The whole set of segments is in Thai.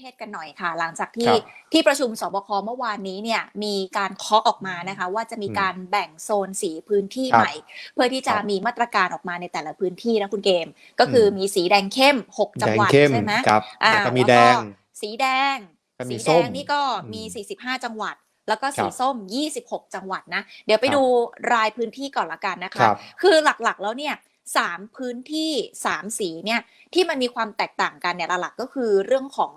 เทศกันหน่อยค่ะ หลังจากที่ครับที่ประชุมสบคเมื่อวานนี้เนี่ยมีการเคาะออกมานะคะ ว่าจะมีการแบ่งโซนสีพื้นที่ครับใหม่ เพื่อที่จะครับมีมาตรการออกมาในแต่ละพื้นที่นะคุณเกม ก็คืออมมีสีแดงเข้ม 6 จังหวัดแดเข้มใช่ไหมครับอ่าแล้วก็มีล้วแดง สีแดงก็มีสีส้แดมงนี่ก็มีอืม45 จังหวัดแล้วก็สีครับส้ม 26 จังหวัดนะ เดี๋ยวไปครับดูรายพื้นที่ก่อนละกันนะคคะรับคือหลักๆแล้วเนี่ยสามพื้นที่สามสีเนี่ยที่มันมีความแตกต่างกันเนี่ยหลักๆก็คือเรื่องของ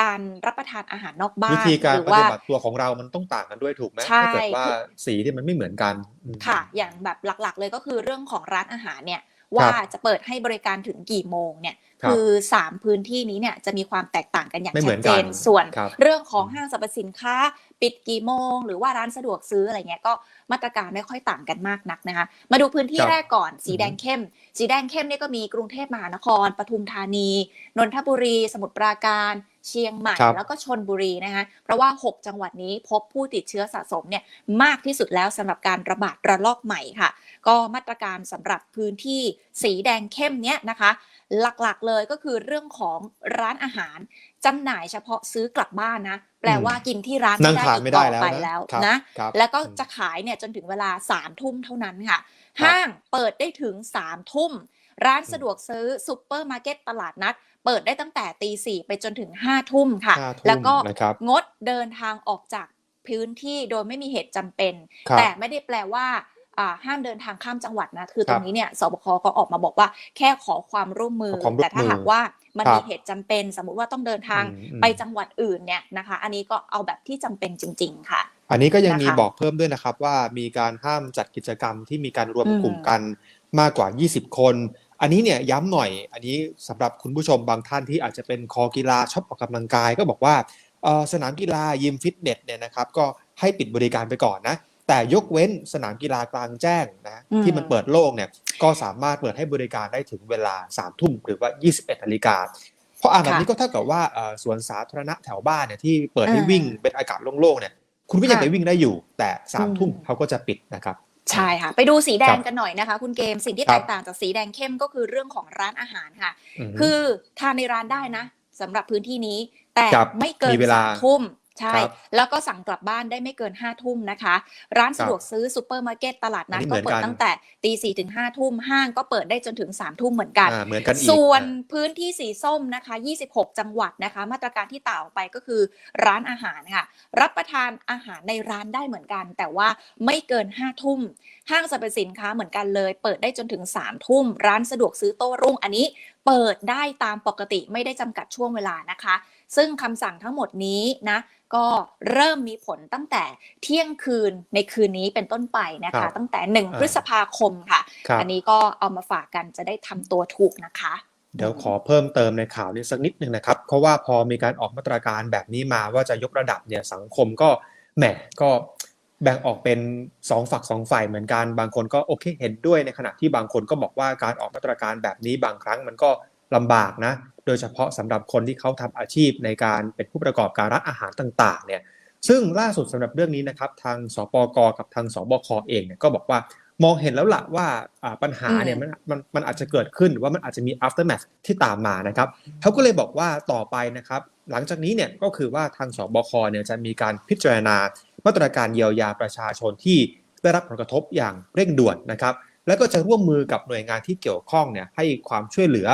การรับประทานอาหารนอกบ้านวิธีการหรือปว่าฏิบัติตัวของเรามันต้องต่างกันด้วยถูกไหมใช่ถ้าเกิดว่าสีที่มันไม่เหมือนกันอืมค่ะ อย่างแบบหลักๆ เลยก็คือเรื่องของร้านอาหารเนี่ยว่าจะเปิดให้บริการถึงกี่โมงเนี่ย ครับคือสามพื้นที่นี้เนี่ยจะมีความแตกต่างกันอย่างไม่เหมืชัอดนเจกันนส่วนครับเรื่องของห้างสรรพสินค้า ปิดกี่โมง หรือว่าร้านสะดวกซื้ออะไรเงี้ยก็มาตรการไม่ค่อยต่างกันมากนักนะคะมาดูพื้นที่ครับแรกก่อนสีอือฮึแดงเข้ม สีแดงเข้มเนี่ยก็มีกรุงเทพมหานครปทุมธานี นนทบุรี สมุทรปราการเชียงใหม่ครับแล้วก็ชนบุรีนะคะเพราะว่า 6 จังหวัดนี้พบผู้ติดเชื้อสะสมเนี่ยมากที่สุดแล้วสำหรับการระบาดระลอกใหม่ค่ะ ก็มาตรการสำหรับพื้นที่สีแดงเข้มเนี้ยนะคะ หลักๆเลยก็คือเรื่องของร้านอาหารจำหน่ายเฉพาะซื้อกลับบ้านนะ แปลว่ากินที่ร้านนั่งไม่ได้ทานอีกไม่ต่ได้อแล้วไปนะแล้วครับนะครับแล้วก็อืมจะขายเนี่ยจนถึงเวลาสามทุ่มเท่านั้นค่ะ ห้างเปิดได้ถึงสามทุ่ม ร้านสะดวกซื้อซูเปอร์มาร์เก็ตตลาดนัด เปิดได้ตั้งแต่ตีสี่ไปจนถึงห้าทุ่มค่ะห้าทุ่มแล้วก็นะครับงดเดินทางออกจากพื้นที่โดยไม่มีเหตุจำเป็นครับแต่ไม่ได้แปลว่าอ่า ห้ามเดินทางข้ามจังหวัดนะ คือคตรัรบงนี้เนี่ยสบคก็ออกมาบอกว่าแค่ขอความร่วมมือขอความร่วมแต่ถ้ามือหากว่ามันครับมีเหตุจำเป็น สมมุติว่าต้องเดินทางอืมอืมไปจังหวัดอื่นเนี่ยนะคะ อันนี้ก็เอาแบบที่จำเป็นจริง ๆ ค่ะ อันนี้ก็ยังมีนะคะบอกเพิ่มด้วยนะครับว่ามีการห้ามจัดกิจกรรมที่มีการรวมอืมกลุ่มกันมากกว่า 20 คน อันนี้เนี่ยย้ำหน่อย อันนี้สำหรับคุณผู้ชมบางท่านที่อาจจะเป็นคอกีฬาชอบออกกำลังกายก็บอกว่าเอ่อสนามกีฬายิมฟิตเนสเนี่ยนะครับก็ให้ปิดบริการไปก่อนนะ แต่ยกเว้นสนามกีฬากลางแจ้งนะอืมที่มันเปิดโล่งเนี่ยก็สามารถเปิดให้บริการได้ถึงเวลา3ามทุ่มหรือว่า 21นาฬิกาเพราะอ่านแบบนี้ก็เท่ากับว่าเอ่อสวนสาธารณะแถวบ้านเนี่ยที่เปิดให้อ่าวิ่งเป็นอากาศโล่งๆเนี่ยคุณก็ยังค่ะไปวิ่งได้อยู่ แต่สามอืมทุ่มเขาก็จะปิดนะครับใช่ค่ะ ไปดูสีแดครังบกันหน่อยนะคะ คุณเกมสิ่งที่ครัแตบกต่างจากสีแดงเข้มก็คือเรื่องของร้านอาหารค่ะมคือทานในร้านได้นะสำหรับพื้นที่นี้ แต่ครับไม่เกินมีเวลาสามทุ่ม ใช่ ครับแล้วก็สั่งกลับบ้านได้ไม่เกินห้าทุ่มนะคะ ร้านสะดวกซื้อซูเปอร์มาร์เก็ตตลาดนัดอันนี้ก็เหมือนเปิดกัน ตั้งแต่ตีสี่ถึงห้าทุ่มห้างก็เปิดได้จนถึงสามทุ่มเหมือนกัน อ่าเหมือนกันอีกส่วนอ่าพื้นที่สีส้มนะคะ 26 จังหวัดนะคะ มาตรการที่ต่างออกไปก็คือร้านอาหารค่ะ รับประทานอาหารในร้านได้เหมือนกัน แต่ว่าไม่เกิน5ทุ่ม ห้างสรรพสินค้าเหมือนกันเลย เปิดได้จนถึง3ทุ่ม ร้านสะดวกซื้อโต้รุ่งอันนี้เปิดได้ตามปกติไม่ได้จำกัดช่วงเวลานะคะ ซึ่งคำสั่งทั้งหมดนี้นะก็เริ่มมีผลตั้งแต่เที่ยงคืนในคืนนี้เป็นต้นไปนะครัคะบตั้งแต่1อ่าพฤษภาคมค่ะครับอันนี้ก็เอามาฝากกันจะได้ทำตัวถูกนะคะเดี๋ยวขอเพิ่มเติมในข่าวนี้สักนิดหนึ่งนะครับ เพราะว่าพอมีการออกมาตรการแบบนี้มาว่าจะยกระดับเนี่ยสังคมก็แหมก็ แบ่งออกเป็นสองฝักสองฝ่ายเหมือนกัน บางคนก็โอเคเห็นด้วยในขณะที่บางคนก็บอกว่าการออกมาตรการแบบนี้บางครั้งมันก็ลำบากนะ โดยเฉพาะสำหรับคนที่เขาทำอาชีพในการเป็นผู้ประกอบการร้านอาหารต่างๆ เนี่ย ซึ่งล่าสุดสำหรับเรื่องนี้นะครับ ทางสปกกับทางสบคเองเนี่ยก็บอกว่ามองเห็นแล้วล่ะว่าอ่าปัญหาเนี่ยอืมมันมันมันอาจจะเกิดขึ้นหรือว่ามันอาจจะมี aftermath ที่ตามมานะครับเขาก็เลยบอกว่าต่อไปนะครับ หลังจากนี้เนี่ยก็คือว่าทางสบคเนี่ยจะมีการพิจารณา มาตรการเยียวยาประชาชนที่ได้รับผลกระทบอย่างเร่งด่วนนะครับ แล้วก็จะร่วมมือกับหน่วยงานที่เกี่ยวข้องเนี่ยให้ความช่วยเหลือ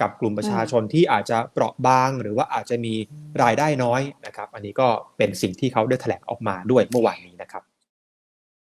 กับกลุ่มประชาชนที่อาจจะเปราะบาง หรือว่าอาจจะมีรายได้น้อยนะครับ อันนี้ก็เป็นสิ่งที่เขาได้แถลงออกมาด้วยเมื่อวานนี้นะครับ